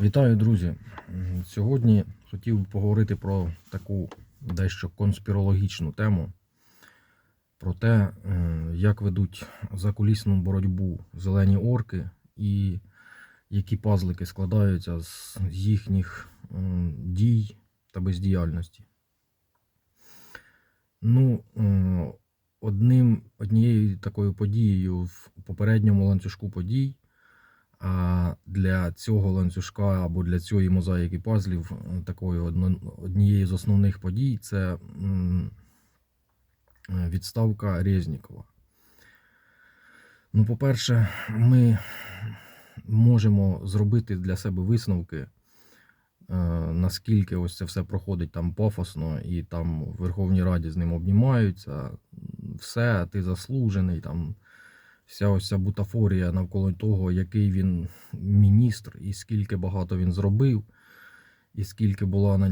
Вітаю, друзі! Сьогодні хотів би поговорити про таку дещо конспірологічну тему. Про те, е, як ведуть закулісну боротьбу зелені орки і які пазлики складаються з їхніх дій та бездіяльності. Ну, е, одним, однією такою подією в попередньому ланцюжку подій а для цього ланцюжка або для цієї мозаїки пазлів е, такою однією з основних подій це е, відставка Резнікова. Ну, по-перше, ми можемо зробити для себе висновки, е, наскільки ось це все проходить там пафосно, і там в Верховній Раді з ним обнімаються. Все, ти заслужений, там вся ось ця бутафорія навколо того, який він міністр, і скільки багато він зробив, і скільки було на,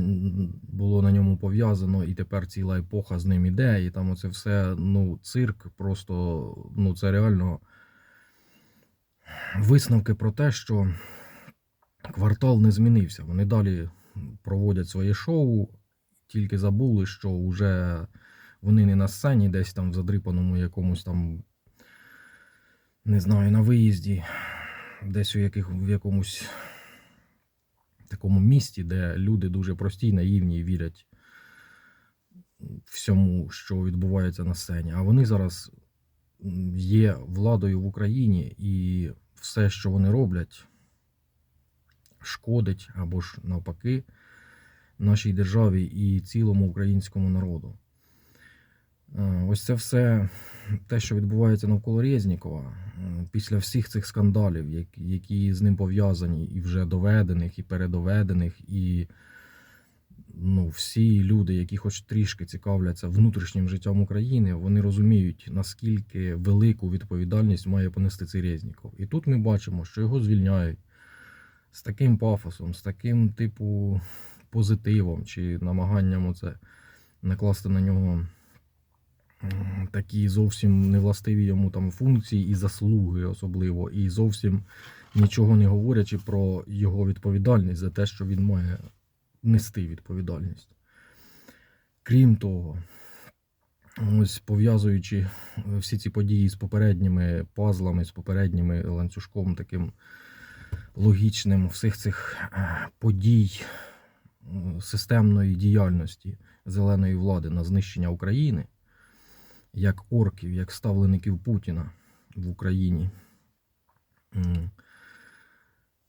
було на ньому пов'язано, і тепер ціла епоха з ним іде, і там оце все, ну, цирк, просто, ну, це реально висновки про те, що квартал не змінився. Вони далі проводять своє шоу, тільки забули, що вже вони не на сцені, десь там в задрипаному якомусь там не знаю, на виїзді, десь у яких, в якомусь такому місті, де люди дуже прості, наївні і вірять всьому, що відбувається на сцені. А вони зараз є владою в Україні, і все, що вони роблять, шкодить або ж навпаки нашій державі і цілому українському народу. Е, Ось це все те, що відбувається навколо Резнікова, е, після всіх цих скандалів, які- з ним пов'язані, і вже доведених, і передоведених, і ну, всі люди, які хоч трішки цікавляться внутрішнім життям України, вони розуміють, наскільки велику відповідальність має понести цей Резніков. І тут ми бачимо, що його звільняють з таким пафосом, з таким, типу, позитивом чи намаганням оце накласти на нього такі зовсім невластиві йому там функції і заслуги особливо, і зовсім нічого не говорячи про його відповідальність за те, що він має нести відповідальність. Крім того, ось пов'язуючи е, всі ці події з попередніми пазлами, з попередніми ланцюжком таким логічним всіх цих е, подій системної діяльності зеленої влади на знищення України, як орків, як ставлеників Путіна в Україні.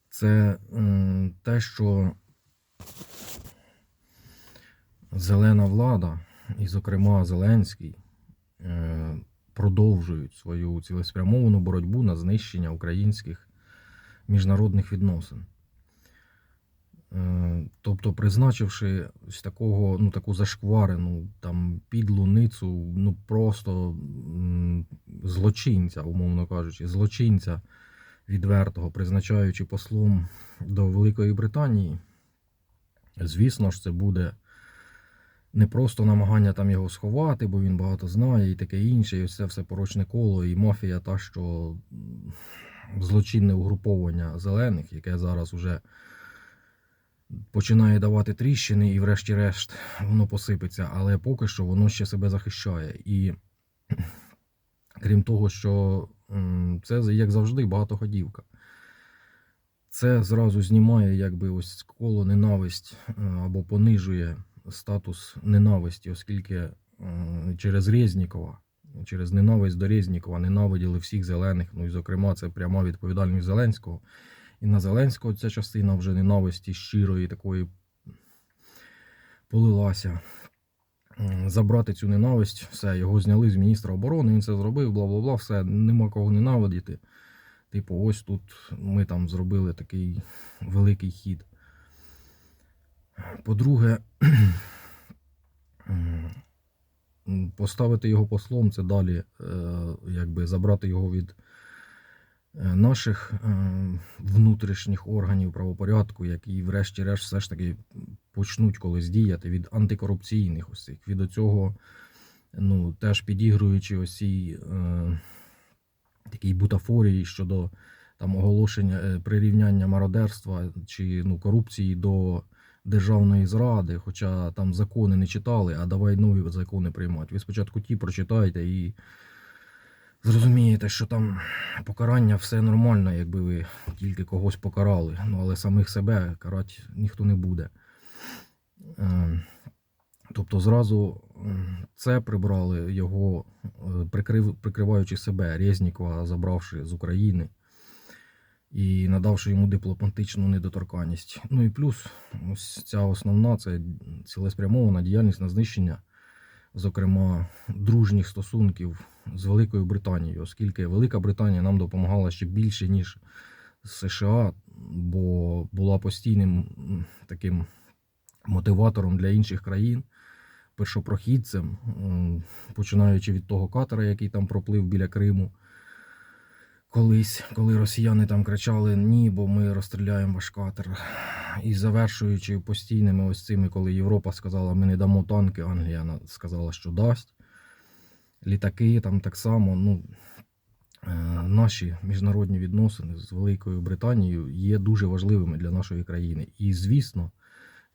Це те, що зелена влада, і, зокрема, Зеленський, е, продовжують свою цілеспрямовану боротьбу на знищення українських міжнародних відносин. Е, Тобто, призначивши ось такого, ну, таку зашкварену, там, підлуницю, ну просто злочинця, умовно кажучи, злочинця відвертого, призначаючи послом до Великої Британії, звісно ж, це буде не просто намагання там його сховати, бо він багато знає і таке інше, і це все порочне коло, і мафія та, що злочинне угруповання зелених, яке зараз уже починає давати тріщини, і врешті-решт воно посипеться, але поки що воно ще себе захищає. І крім того, що це як завжди багатоходівка. Це зразу знімає якби ось коло ненависть е, або понижує статус ненависті, оскільки е, через Резнікова, через ненависть до Резнікова ненавиділи всіх зелених. Ну і зокрема, це пряма відповідальність Зеленського. І на Зеленського ця частина вже ненависті щирої такої полилася. Забрати цю ненависть, все, його зняли з міністра оборони, він це зробив, бла бла бла, все, нема кого ненавидіти. Типу, ось тут ми там зробили такий великий хід. По-друге, поставити його послом це далі, е, якби забрати його від наших е, внутрішніх органів правопорядку, які, врешті-решт, все ж таки почнуть колись діяти від антикорупційних ось цих, від оцього, ну, теж підігруючи ось цій е, такій бутафорії щодо там оголошення е, прирівняння мародерства чи ну, корупції до державної зради, хоча там закони не читали, а давай нові закони приймати. Ви спочатку ті прочитайте і зрозумієте, що там покарання все нормально, якби ви тільки когось покарали. Ну, але самих себе карати ніхто не буде. Е, Тобто зразу це прибрали його, е, прикрив, прикриваючи себе, Резнікова забравши з України і надавши йому дипломатичну недоторканність. Ну і плюс, ось ця основна це цілеспрямована діяльність на знищення, зокрема, дружніх стосунків з Великою Британією, оскільки Велика Британія нам допомагала ще більше, ніж США, бо була постійним таким мотиватором для інших країн, першопрохідцем, починаючи від того катера, який там проплив біля Криму. Колись, коли росіяни там кричали ні, бо ми розстріляємо ваш катер. І завершуючи постійними ось цими, коли Європа сказала, ми не дамо танки, Англія сказала, що дасть. Літаки там так само. Ну, е, наші міжнародні відносини з Великою Британією є дуже важливими для нашої країни. І звісно,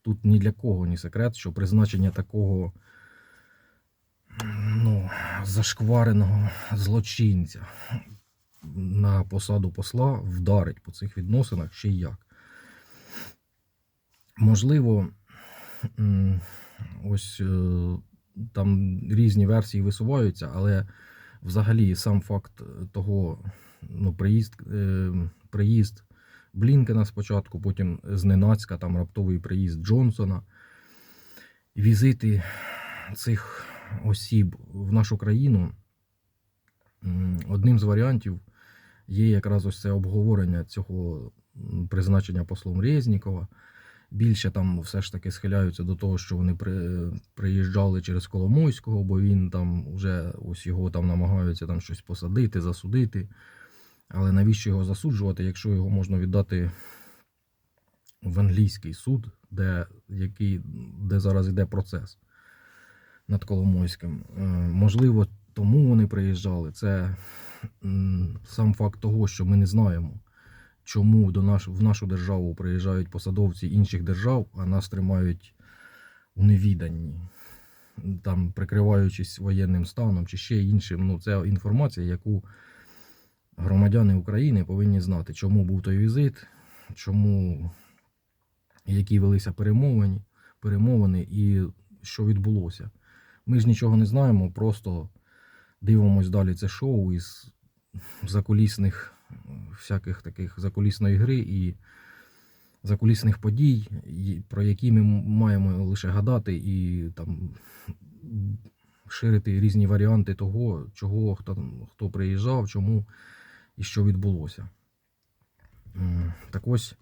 тут ні для кого не секрет, що призначення такого ну, зашквареного злочинця на посаду посла вдарить по цих відносинах ще як. Можливо, ось е, там різні версії висуваються, але взагалі сам факт того, ну, приїзд, е, приїзд Блінкена спочатку, потім зненацька там раптовий приїзд Джонсона, візити цих осіб в нашу країну. Одним з варіантів є якраз ось це обговорення цього призначення послом Резнікова. Більше там все ж таки схиляються до того, що вони при, приїжджали через Коломойського, бо він там вже ось його там намагаються там щось посадити, засудити. Але навіщо його засуджувати, якщо його можна віддати в англійський суд, де, який, де зараз йде процес над Коломойським? Е, Можливо, тому вони приїжджали. Це сам факт того, що ми не знаємо, чому до наш, в нашу державу приїжджають посадовці інших держав, а нас тримають у невіданні, там прикриваючись воєнним станом чи ще іншим. Ну, це інформація, яку громадяни України повинні знати, чому був той візит, чому які велися перемовини, перемовини і що відбулося. Ми ж нічого не знаємо, просто дивимось далі це шоу із закулісних всяких таких закулісної гри і закулісних подій, про які ми маємо лише гадати і там ширити різні варіанти того, чого хто, хто приїжджав, чому і що відбулося. Так ось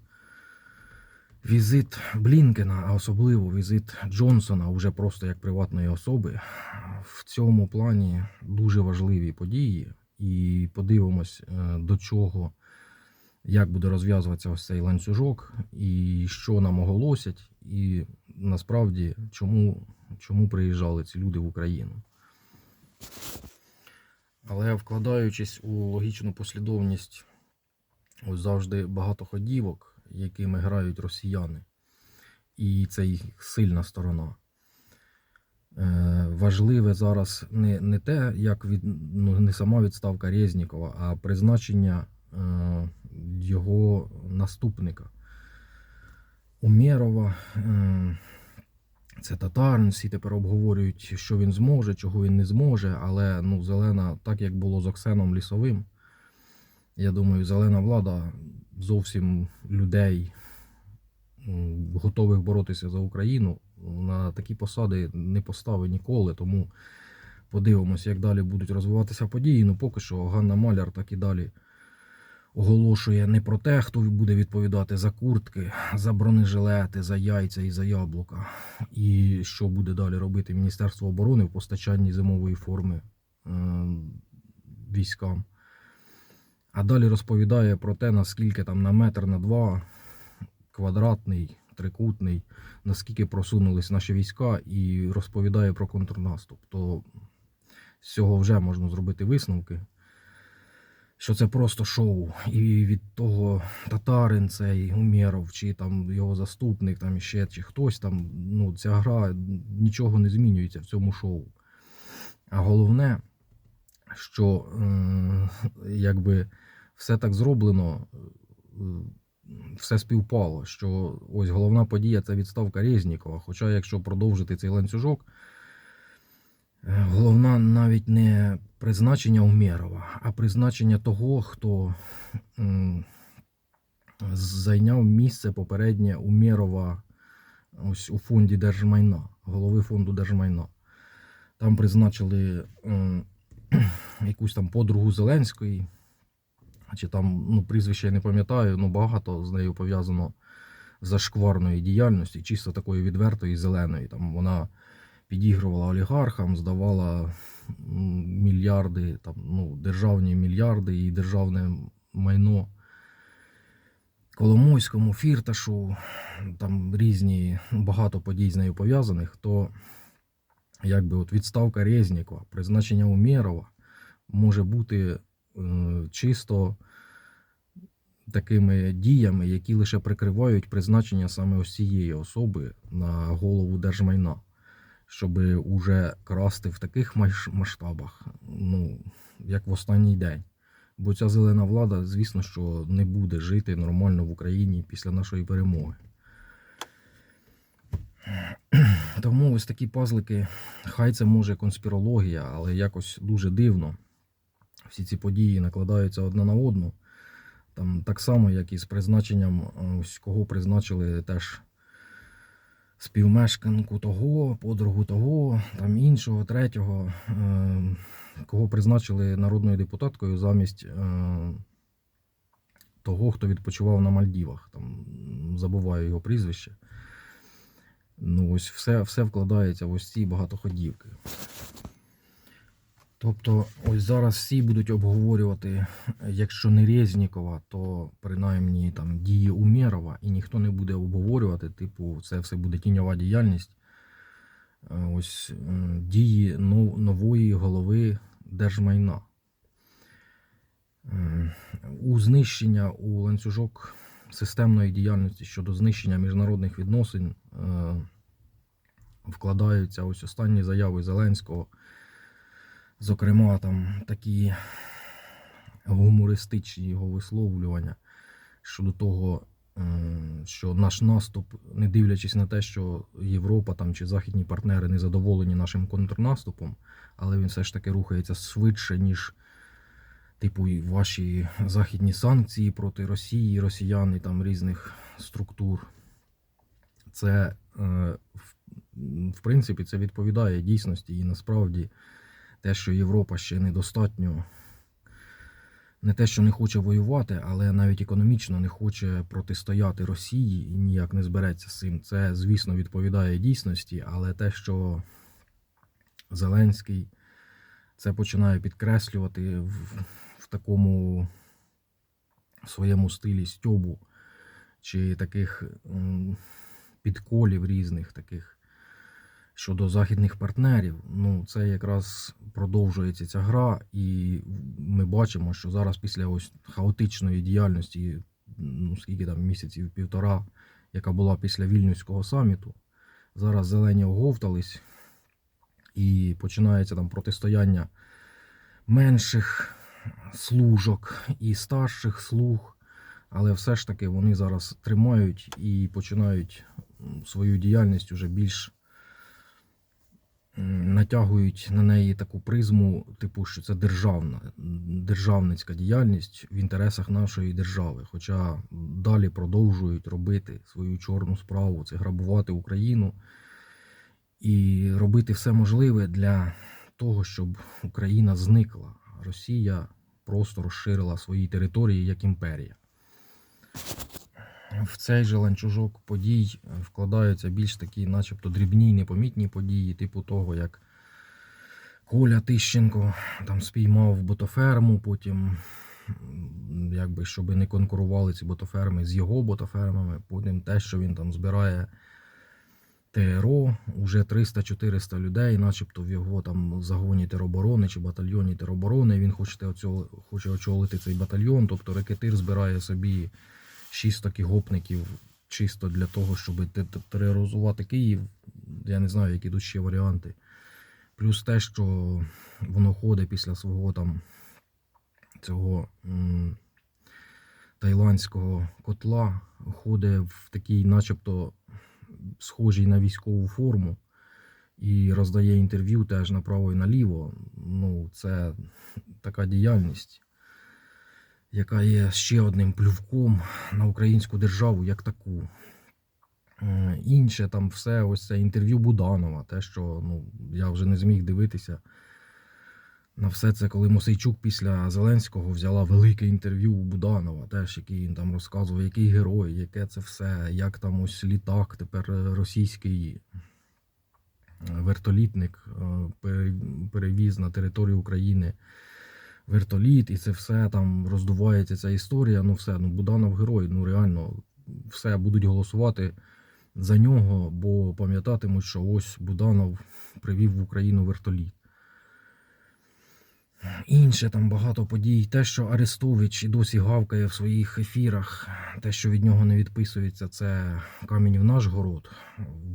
візит Блінкена, а особливо візит Джонсона, уже просто як приватної особи, в цьому плані дуже важливі події. І подивимось, е, до чого, як буде розв'язуватися ось цей ланцюжок, і що нам оголосять, і насправді чому, чому приїжджали ці люди в Україну. Але вкладаючись у логічну послідовність, ось завжди багато ходівок, якими грають росіяни, і це їх сильна сторона. Е, Важливе зараз не, не те, як від, ну, не сама відставка Резнікова, а призначення е, його наступника. Умєрова, е, це татарин, всі тепер обговорюють, що він зможе, чого він не зможе. Але ну, зелена, так як було з Оксеном Лісовим, я думаю, зелена влада зовсім людей, готових боротися за Україну, на такі посади не поставить ніколи. Тому подивимося, як далі будуть розвиватися події. Ну, поки що Ганна Маляр так і далі оголошує не про те, хто буде відповідати за куртки, за бронежилети, за яйця і за яблука. І що буде далі робити Міністерство оборони в постачанні зимової форми е, військам. А далі розповідає про те, наскільки там на метр на два квадратний, трикутний, наскільки просунулись наші війська, і розповідає про контрнаступ. То з цього вже можна зробити висновки. що це просто шоу. І від того татарин цей Умєров, чи там його заступник, там ще чи хтось там, ну, ця гра нічого не змінюється в цьому шоу. А головне, що якби все так зроблено, е, все співпало. Що ось головна подія це відставка Резнікова. Хоча, якщо продовжити цей ланцюжок, е, головна навіть не призначення Умєрова, а призначення того, хто зайняв місце попереднє Умєрова ось у фонді держмайна, голови фонду держмайна. Там призначили якусь там подругу Зеленської, чи там ну, прізвище я не пам'ятаю, ну багато з нею пов'язано зашкварної діяльності, чисто такої відвертої зеленої. Там вона підігрувала олігархам, здавала мільярди, там, ну, державні мільярди і державне майно. Коломойському, Фірташу, там різні багато подій з нею пов'язаних, то якби от відставка Резнікова, призначення Умєрова може бути чисто такими діями, які лише прикривають призначення саме ось цієї особи на голову держмайна, щоб уже красти в таких масштабах, ну, як в останній день. Бо ця зелена влада, звісно, що не буде жити нормально в Україні після нашої перемоги. Тому ось такі пазлики, хай це може конспірологія, але якось дуже дивно. Всі ці події накладаються одна на одну. Там так само, як і з призначенням, е, ось кого призначили теж співмешканку того, подругу того, там іншого, третього, е, кого призначили народною депутаткою замість е, того, хто відпочивав на Мальдівах. Там забуваю його прізвище. Ну, ось все, все вкладається в ось ці багатоходівки. Тобто, ось зараз всі будуть обговорювати, якщо не Резнікова, то принаймні там дії Умєрова, і ніхто не буде обговорювати, типу, це все буде тіньова діяльність. Е, Ось дії нової голови держмайна. Е, У знищення у ланцюжок системної діяльності щодо знищення міжнародних відносин е, вкладаються ось останні заяви Зеленського. Зокрема, там такі гумористичні його висловлювання щодо того, е, що наш наступ, не дивлячись на те, що Європа там чи західні партнери не задоволені нашим контрнаступом, але він все ж таки рухається швидше, ніж типу ваші західні санкції проти Росії, росіян і там різних структур. Це е, в, в принципі це відповідає дійсності і насправді те, що Європа ще недостатньо. Не те, що не хоче воювати, але навіть економічно не хоче протистояти Росії і ніяк не збереться з цим. Це, звісно, відповідає дійсності, але те, що Зеленський це починає підкреслювати в, в такому своєму стилі стьобу чи таких підколів різних таких щодо західних партнерів, ну це якраз продовжується ця гра, і ми бачимо, що зараз після ось хаотичної діяльності, ну скільки там місяців, півтора, яка була після вільнюського саміту, зараз зелені оговтались, і починається там протистояння менших служок і старших слуг. Але все ж таки вони зараз тримають і починають свою діяльність уже більш натягують на неї таку призму, типу, що це державна, державницька діяльність в інтересах нашої держави. Хоча далі продовжують робити свою чорну справу, це грабувати Україну і робити все можливе для того, щоб Україна зникла. Росія просто розширила свої території як імперія. В цей же ланцюжок подій е, вкладаються більш такі, начебто, дрібні, непомітні події, типу того, як Коля Тищенко там спіймав ботоферму, потім, якби, щоб не конкурували ці ботоферми з його ботофермами, потім те, що він там збирає ТРО, уже 300-400 людей, начебто в його там загоні тероборони чи батальйоні тероборони. Він хоче, оцього, хоче очолити цей батальйон. Тобто рекетир збирає собі 6 таких гопників чисто для того, щоб те- те- тероризувати Київ. Я не знаю, які тут ще варіанти. Плюс те, що воно ходить після свого там цього тайландського котла, ходить в такий, начебто, схожий на військову форму і роздає інтерв'ю теж направо і наліво. Ну, це така діяльність, яка є ще одним плювком на українську державу як таку. Е, Інше там все, ось це інтерв'ю Буданова, те, що ну, я вже не зміг дивитися на все це, коли Мосейчук після Зеленського взяла велике інтерв'ю у Буданова, теж який він там розказував, який герой, яке це все, як там ось літак, тепер е, російський е, вертолітник перевіз на територію України вертоліт, і це все там роздувається ця історія. Ну все, ну Буданов герой, ну реально все будуть голосувати за нього, бо пам'ятатимуть, що ось Буданов привів в Україну вертоліт. Інше там багато подій. Те, що Арестович і досі гавкає в своїх ефірах, те, що від нього не відписується, це камінь в наш город,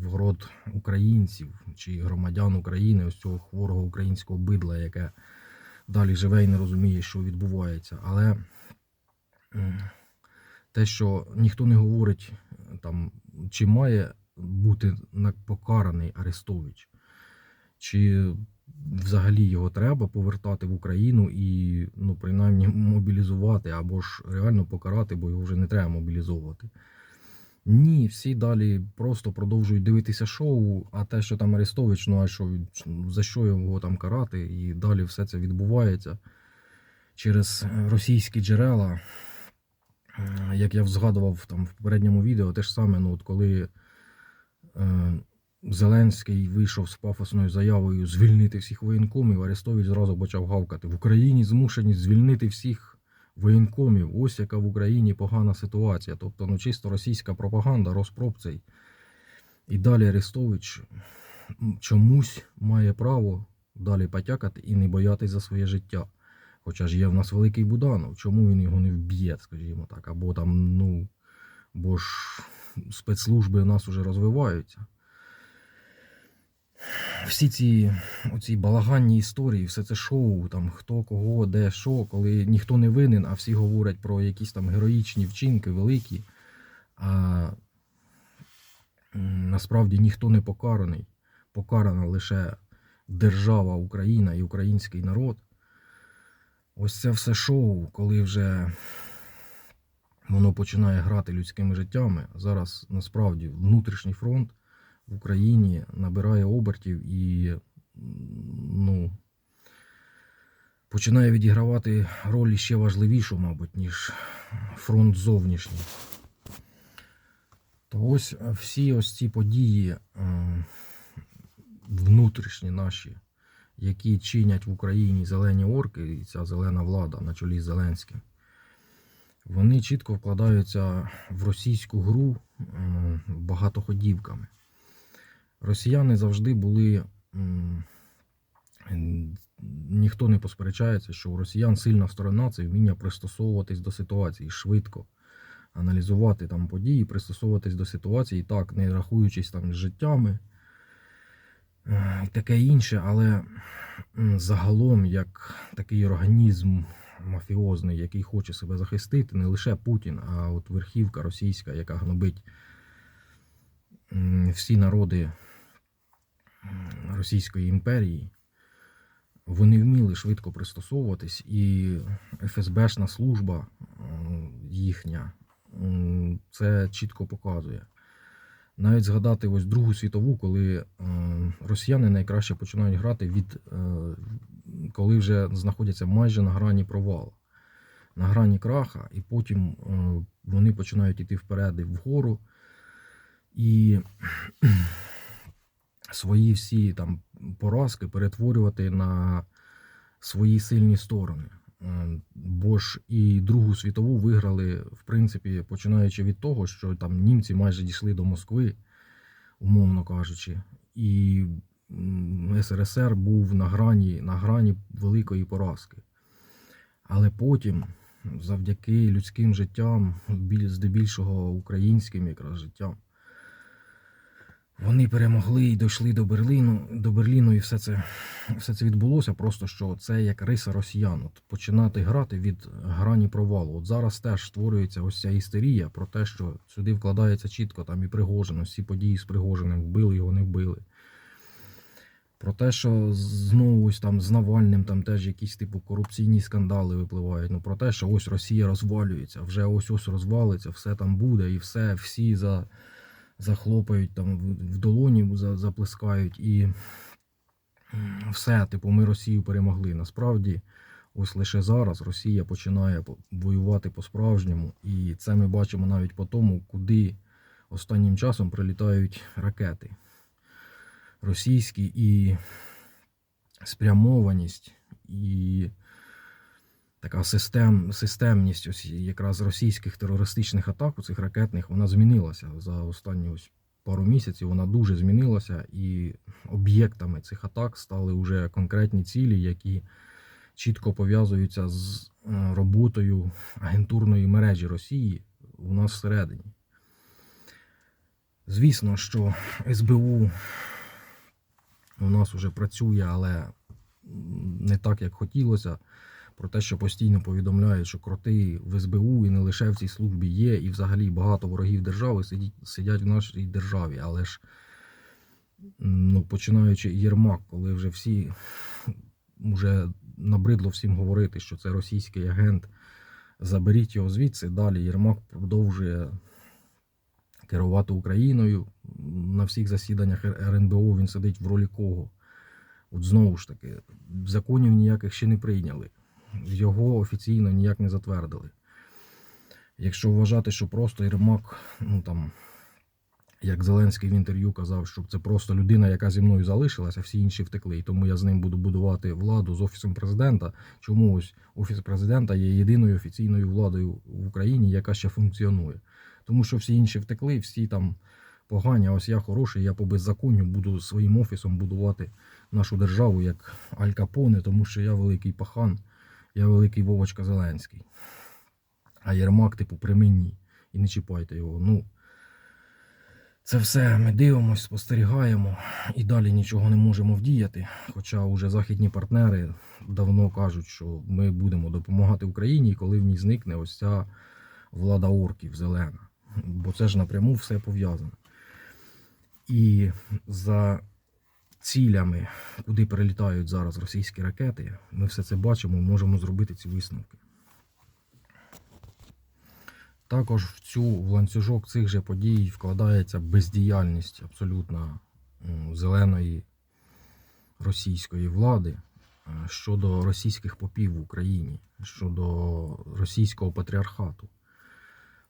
в город українців чи громадян України, ось цього хворого українського бидла, яке далі живе і не розуміє, що відбувається. Але те, що ніхто не говорить, там, чи має бути покараний Арестович, чи взагалі його треба повертати в Україну і, ну, принаймні, мобілізувати або ж реально покарати, бо його вже не треба мобілізовувати. Ні, всі далі просто продовжують дивитися шоу, а те, що там Арестович, ну а що за що його там карати, і далі все це відбувається через російські джерела. Е, Як я згадував там в попередньому відео, те ж саме, ну от коли е, Зеленський вийшов з пафосною заявою звільнити всіх воєнкомів, Арестович зразу почав гавкати. В Україні змушені звільнити всіх воєнкомів. Ось яка в Україні погана ситуація. Тобто, ну чисто російська пропаганда, розпроб цей. І далі Арестович чомусь має право далі потякати і не боятись за своє життя. Хоча ж є в нас великий Буданов, чому він його не вб'є, скажімо так, або там, ну, бо ж спецслужби у нас вже розвиваються. Всі ці оці балаганні історії, все це шоу, там хто кого, де що, коли ніхто не винен, а всі говорять про якісь там героїчні вчинки великі, а насправді ніхто не покараний. Покарана лише держава Україна і український народ. Ось це все шоу, коли вже воно починає грати людськими життями. Зараз насправді внутрішній фронт в Україні набирає обертів і ну, починає відігравати роль ще важливішу, мабуть, ніж фронт зовнішній. То ось е, всі ось ці події е, внутрішні наші, які чинять в Україні зелені орки, і ця зелена влада на чолі з Зеленським, вони чітко вкладаються в російську гру е, багатоходівками. Росіяни завжди були. Ніхто не посперечається, що у росіян сильна сторона це вміння пристосовуватись до ситуації швидко, аналізувати там події, пристосовуватись до ситуації, так, не рахуючись там з життями е, і таке інше, але загалом, як такий організм мафіозний, який хоче себе захистити, не лише Путін, а от верхівка російська, яка гнобить всі народи Російської імперії, вони вміли швидко пристосовуватись, і ФСБшна служба їхня це чітко показує. Навіть згадати ось Другу світову, коли росіяни найкраще починають грати від е, коли вже знаходяться майже на грані провалу, на грані краха, і потім е, вони починають йти вперед і вгору. І свої всі там поразки перетворювати на свої сильні сторони. Е, Бо ж і Другу світову виграли, в принципі, починаючи від того, що там німці майже дійшли до Москви. умовно кажучи. І СРСР був на грані, на грані великої поразки. Але потім, завдяки людським життям, здебільшого українським якраз життям, вони перемогли і дійшли до Берліну, до Берліну, і все це, все це відбулося. Просто що це як риса росіян. От починати грати від грані провалу. От зараз теж створюється ось ця істерія про те, що сюди вкладається чітко там і Пригожин, ось події з Пригожиним, вбили його, не вбили. Про те, що знову ось там з Навальним там теж якісь типу корупційні скандали випливають. Ну про те, що ось Росія розвалюється, вже ось ось розвалиться, все там буде, і все, всі за, захлопають там в, долоні, заплескають, і все, типу, ми Росію перемогли. Насправді, ось лише зараз Росія починає воювати по-справжньому, і це ми бачимо навіть по тому, куди останнім часом прилітають ракети російські і спрямованість, і така систем, системність ось якраз російських терористичних атак, у цих ракетних, вона змінилася за останні ось пару місяців. Вона дуже змінилася, і об'єктами цих атак стали вже конкретні цілі, які чітко пов'язуються з е, роботою агентурної мережі Росії у нас всередині. Звісно, що СБУ у нас вже працює, але не так, як хотілося. Про те, що постійно повідомляють, що кроти в СБУ і не лише в цій службі є, і взагалі багато ворогів держави сидять, сидять в нашій державі. Але ж, ну, починаючи Єрмак, коли вже всі вже набридло всім говорити, що це російський агент, заберіть його звідси. Далі Єрмак продовжує керувати Україною. На всіх засіданнях РНБО він сидить в ролі кого. От знову ж таки, законів ніяких ще не прийняли. Його офіційно ніяк не затвердили. Якщо вважати, що просто Єрмак, ну там, як Зеленський в інтерв'ю казав, що це просто людина, яка зі мною залишилася, всі інші втекли, і тому я з ним буду будувати владу з офісом президента. Чому ось офіс президента є єдиною офіційною владою в Україні, яка ще функціонує. Тому що всі інші втекли, всі там погані, а ось я хороший, я по беззаконню буду своїм офісом будувати нашу державу як Аль Капоне, тому що я великий пахан, я великий Вовочка Зеленський. А Єрмак, типу, при мені. І не чіпайте його. Ну, це все ми дивимося, спостерігаємо і далі нічого не можемо вдіяти. Хоча уже західні партнери давно кажуть, що ми будемо допомагати Україні, коли в ній зникне ось ця влада орків зелена. Бо це ж напряму все пов'язано. І за цілями, куди прилітають зараз російські ракети, ми все це бачимо можемо зробити ці висновки. Також в цю в ланцюжок цих же подій вкладається бездіяльність абсолютно зеленої російської влади е, щодо російських попів в Україні, щодо російського патріархату.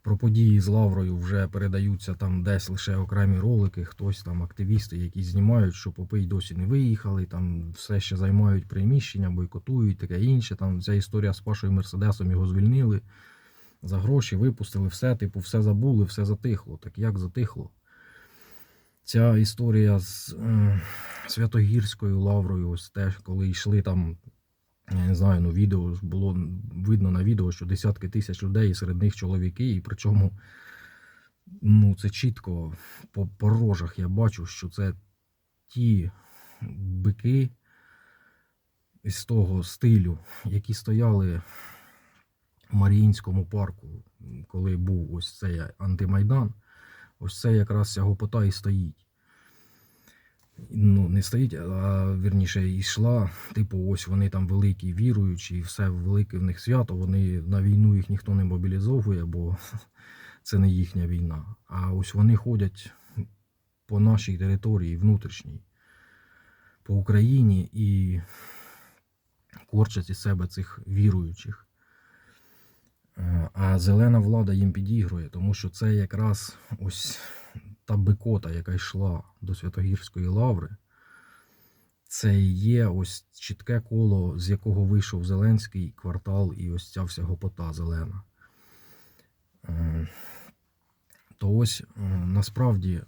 Про події з Лаврою вже передаються там десь лише окремі ролики, хтось там активісти, які знімають, що попи й досі не виїхали, там все ще займають приміщення, бойкотують, таке інше. Там ця історія з Пашою Мерседесом його звільнили за гроші, випустили все, типу, все забули, все затихло. Так як затихло? Ця історія з е, Святогірською Лаврою, ось те, коли йшли там, я не знаю, ну відео було видно на відео, що десятки тисяч людей, серед них чоловіки, і причому ну, це чітко по, по рожах я бачу, що це ті бики із того стилю, які стояли в Маріїнському парку, коли був ось цей антимайдан, ось це якраз ця гопота і стоїть. Ну, не стоїть, а вірніше йшла. Типу, ось вони там великі, віруючі, і все велике в них свято. Вони на війну їх ніхто не мобілізовує, бо це не їхня війна. А ось вони ходять по нашій території внутрішній, по Україні і корчать із себе цих віруючих. Е, А зелена влада їм підігрує, тому що це якраз ось та бикота, яка йшла до Святогірської лаври. Це є ось чітке коло, з якого вийшов Зеленський квартал і ось ця вся гопота зелена. Е, То ось е, насправді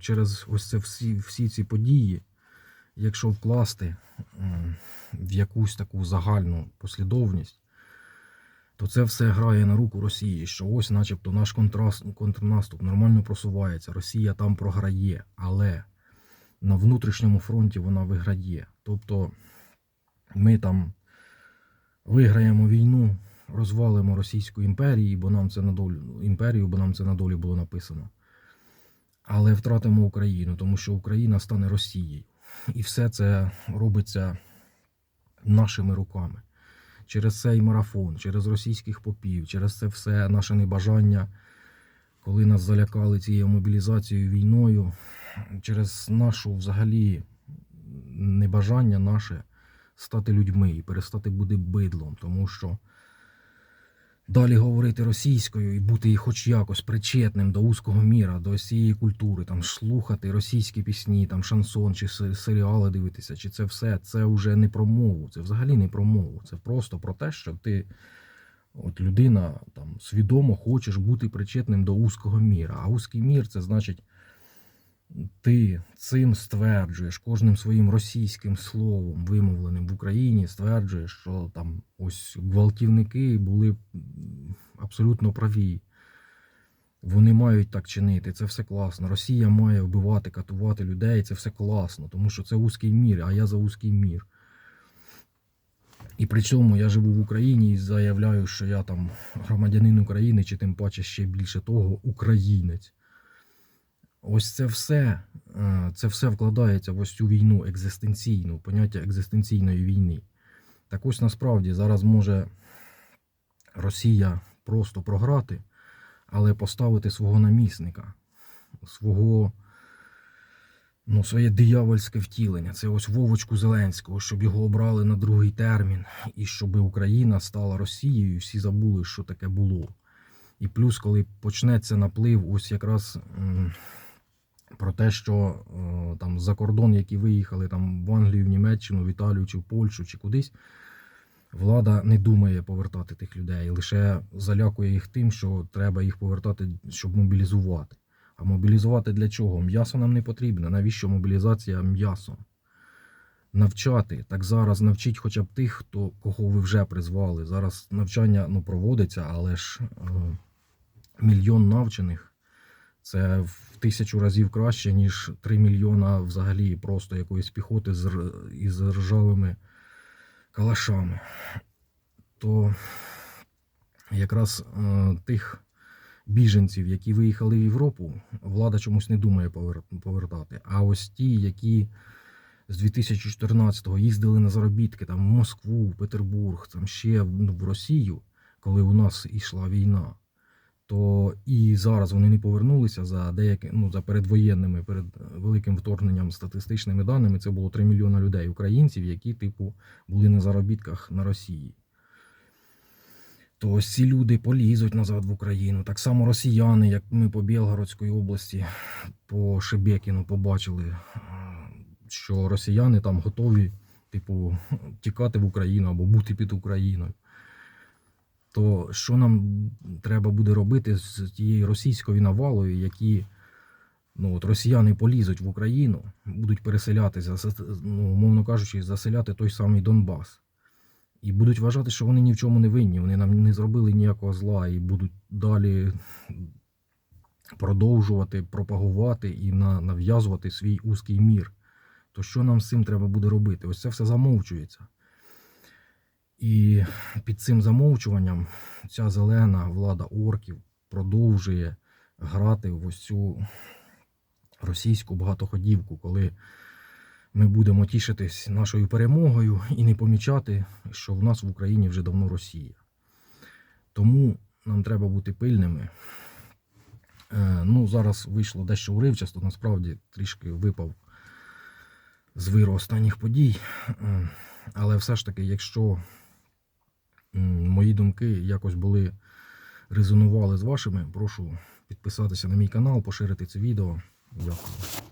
через ось це всі, всі ці події, якщо вкласти в якусь таку загальну послідовність, то це все грає на руку Росії, що ось, начебто, наш контраст, контрнаступ нормально просувається. Росія там програє, але на внутрішньому фронті вона виграє. Тобто ми там виграємо війну, розвалимо Російську імперію, бо нам це на долю імперію, бо нам це на долі було написано. Але втратимо Україну, тому що Україна стане Росією. І все це робиться нашими руками. Через цей марафон, через російських попів, через це все наше небажання, коли нас залякали цією мобілізацією війною, через нашу взагалі небажання наше стати людьми і перестати бути бидлом, тому що далі говорити російською і бути хоч якось причетним до узкого міра, до цієї культури, там слухати російські пісні, там шансон чи серіали дивитися, чи це все, це вже не про мову, це взагалі не про мову. Це просто про те, що ти. От людина там свідомо хочеш бути причетним до узкого міра. А узкий мір це значить, ти цим стверджуєш кожним своїм російським словом, вимовленим в Україні, стверджуєш, що там ось гвалтівники були абсолютно праві. Вони мають так чинити, це все класно. Росія має вбивати, катувати людей, це все класно, тому що це узкий мір, а я за узкий мір. І при цьому я живу в Україні і заявляю, що я там громадянин України, чи тим паче ще більше того, українець. Ось це все, е, це все вкладається в ось цю війну екзистенційну, поняття екзистенційної війни. Так ось насправді зараз може Росія просто програти, але поставити свого намісника, свого, ну, своє диявольське втілення. Це ось Вовочку Зеленського, щоб його обрали на другий термін, і щоб Україна стала Росією, всі забули, що таке було. І плюс, коли почнеться наплив, ось якраз про те, що е, там за кордон, які виїхали там в Англію, в Німеччину, в Італію чи в Польщу, чи кудись, влада не думає повертати тих людей, лише залякує їх тим, що треба їх повертати, щоб мобілізувати. А мобілізувати для чого? М'ясо нам не потрібно. Навіщо мобілізація м'ясом? Навчати. Так зараз навчіть хоча б тих, хто, кого ви вже призвали. Зараз навчання ну, проводиться, але ж е, мільйон навчених це в тисячу разів краще, ніж 3 мільйона взагалі просто якоїсь піхоти з, із ржавими калашами. То якраз е, тих біженців, які виїхали в Європу, влада чомусь не думає повертати. А ось ті, які з 2014-го їздили на заробітки там, в Москву, в Петербург, там ще ну, в Росію, коли у нас йшла війна, то і зараз вони не повернулися за деякі, ну, за передвоєнними, перед великим вторгненням статистичними даними. Це було 3 мільйони людей, українців, які, типу, були на заробітках на Росії. То ось ці люди полізуть назад в Україну. Так само росіяни, як ми по Білгородській області, по Шебекіну побачили, е, що росіяни там готові, типу, тікати в Україну або бути під Україною. То що нам треба буде робити з тією російською навалою, які ну, от росіяни полізуть в Україну, будуть переселятися, ну, умовно кажучи, заселяти той самий Донбас. І будуть вважати, що вони ні в чому не винні, вони нам не зробили ніякого зла і будуть далі продовжувати пропагувати і нав'язувати свій узкий мір. То що нам з цим треба буде робити? Ось це все замовчується. І під цим замовчуванням ця зелена влада орків продовжує грати в ось цю російську багатоходівку, коли ми будемо тішитись нашою перемогою і не помічати, що в нас в Україні вже давно Росія. Тому нам треба бути пильними. Е, ну, зараз вийшло дещо уривчасто, насправді трішки випав з виру останніх подій. Е, але все ж таки, якщо мої думки якось були резонували з вашими, прошу підписатися на мій канал, поширити це відео. Дякую.